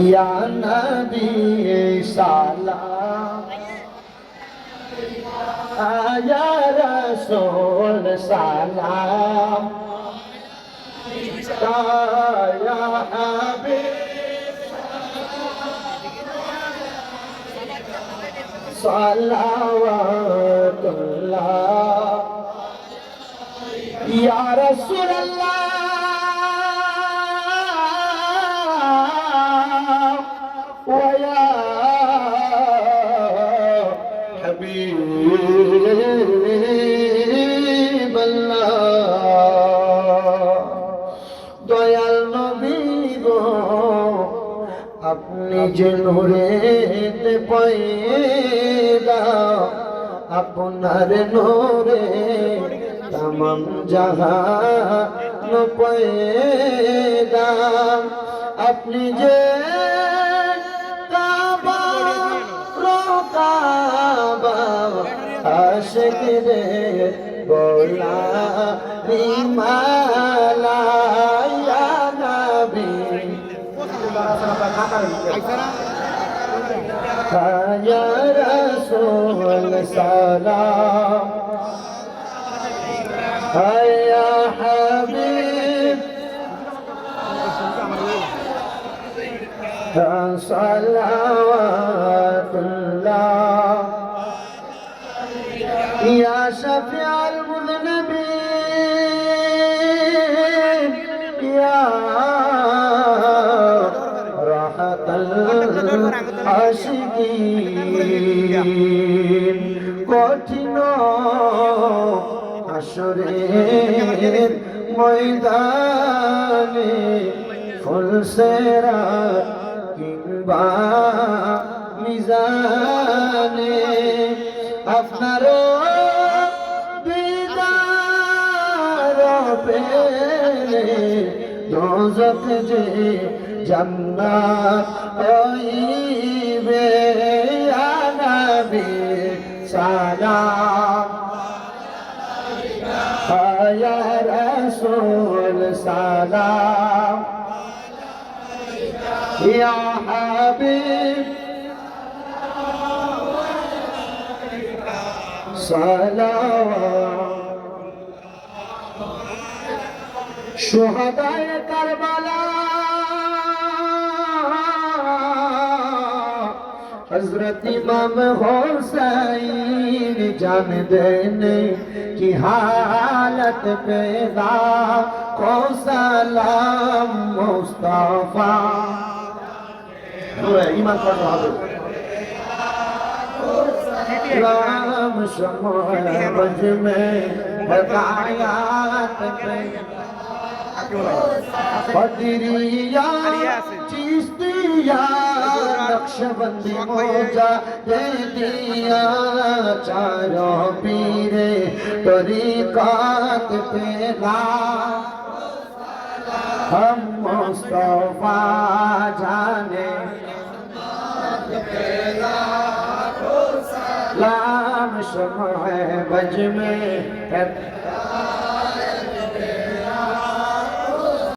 ইয়া নবী সালাম। আয়া রাসূল সালাম। আয়া হাবিব। সালাম সালাওয়াতুল্লাহ। ইয়া রাসূল হাবিব দয়াল নবীব আপনি যে নোরেতে পয়দা, আপনার নোরে তমাম জাহা পয়দা। আপনি যে কাবা রকাবা আশিক রে গোলা বিমালা ইয়া নবী يا رسول سلام صلوات الله يا شفيع المذنبين يا راحة العاشقين কঠিন আসরের ময়দানে ফুলসেরা কিংবা মিজানে আপনারও দিদার পেলে দোজক যে জান্নাত হইবে ইয়া নবী সালাম। ইয়া রাসূল সালাম। یا حبیب شہدائے کربلا حضرت امام حسین جان دینے کی حالت پیدا، کو سلام مصطفیٰ. নূরে ইমান পড়তে হবে राम समझ में बताया बदरिया चिश्तिया नक्शबंदी मोजा दे दिया चारों पीरे तरीकात पे ना हम मुस्तफ़ा जाने समय बज में